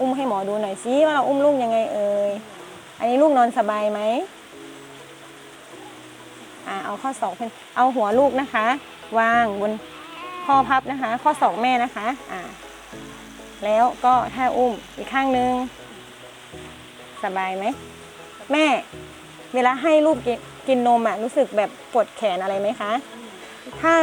อุ้มให้หมอดูหน่อยซิว่าเราอุ้มลูกยังไงเอ่ย อันนี้ลูกนอนสบายไหมอ่าเอาข้อศอกขึ้นเอาหัวลูกนะคะ วางบนข้อพับนะคะ ข้อศอกแม่นะคะอ่าแล้วก็ท่าอุ้มอีกข้างหนึง สบายไหม แม่ เวลาให้ลูกกินนมอะรู้สึกแบบปวดแขนอะไรไหมคะ ถ้า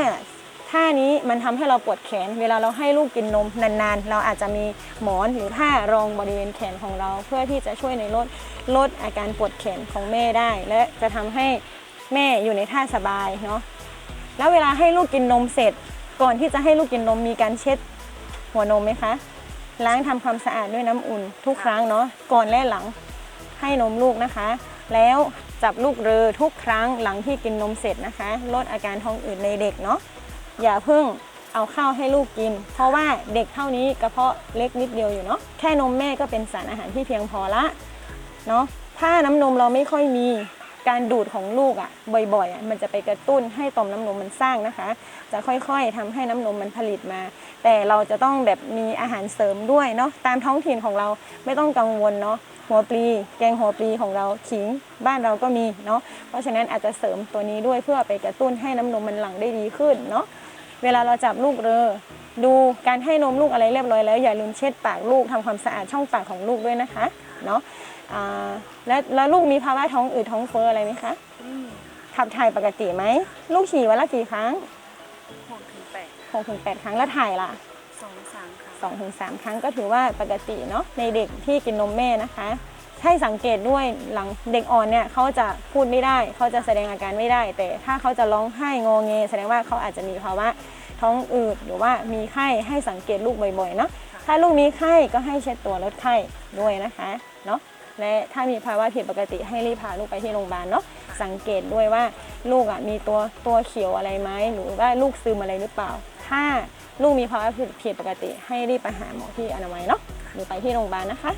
ท่านี้มันทำให้เราปวดแขน เวลาเราให้ลูกกินนมนานๆ เราอาจจะมีหมอนหรือท่ารองบริเวณแขนของเรา เพื่อที่จะช่วยในลดลดอาการปวดแขนของแม่ได้ และจะทำให้แม่อยู่ในท่าสบายเนาะแล้วเวลาให้ลูกกินนมเสร็จ ก่อนที่จะให้ลูกกินนมมีการเช็ดหัวนมไหมคะล้างทำความสะอาดด้วยน้ำอุ่นทุกครั้งเนาะก่อนและหลังให้นมลูกนะคะ แล้วจับลูกเรือทุกครั้งหลังที่กินนมเสร็จนะคะ ลดอาการท้องอืดในเด็กเนาะ อย่าเพิ่งเอาข้าวให้ลูกกิน เพราะว่าเด็กเท่านี้กระเพาะเล็กนิดเดียวอยู่เนาะแค่นมแม่ก็เป็นสารอาหารที่เพียงพอละเนาะถ้าน้ำนมเราไม่ค่อยมีการดูดของลูกอะ่ะบ่อยๆอะ่ะมันจะไปกระตุ้นให้ต่อมน้ำนมมันสร้างนะคะ จะค่อยๆทำให้น้ำนมมันผลิตมา แต่เราจะต้องแบบมีอาหารเสริมด้วยเนาะตามท้องถิ่นของเราไม่ต้องกังวลเนาะหัวปลี แกงหัวปลีของเราขิงบ้านเราก็มีเนาะเพราะฉะนั้นอาจจะเสริมตัวนี้ด้วยเพื่อไปกระตุ้นให้น้ำนมมันหลั่งได้ดีขึ้นเนาะ เวลาเราจับลูกเรอดูการให้นมลูกอะไรเรียบร้อยแล้ว อย่าลืมเช็ดปากลูกทำความสะอาดช่องปากของลูกด้วยนะคะเนาะอ่าแล้วแล้วลูกมีภาวะท้องอืดท้องเฟ้ออะไรไหมคะอืมขับถ่ายปกติไหมลูกฉี่วันละกี่ครั้งหกถึงแปดหกถึงแปดครั้งแล้วถ่ายล่ะสองสามค่ะสองถึงสามครั้งก็ถือว่าปกติเนาะในเด็กที่กินนมแม่นะคะ ให้สังเกตด้วยหลังเด็กอ่อนเนี่ยเขาจะพูดไม่ได้ เขาจะแสดงอาการไม่ได้ แต่ถ้าเขาจะร้องไห้งอเงแสดงว่าเขาอาจจะมีภาวะท้องอืดหรือว่ามีไข้ให้สังเกตลูกบ่อยๆเนาะถ้าลูกมีไข้ก็ให้เช็ดตัวลดไข้ด้วยนะคะเนาะและถ้ามีภาวะผิดปกติให้รีบพาลูกไปที่โรงพยาบาลเนาะสังเกตด้วยว่าลูกอะมีตัวตัวเขียวอะไรไหมหรือว่าลูกซึมอะไรหรือเปล่า ถ้าลูกมีภาวะผิดผิดปกติ ให้รีบไปหาหมอที่อนามัยเนาะหรือไปที่โรงพยาบาลนะคะ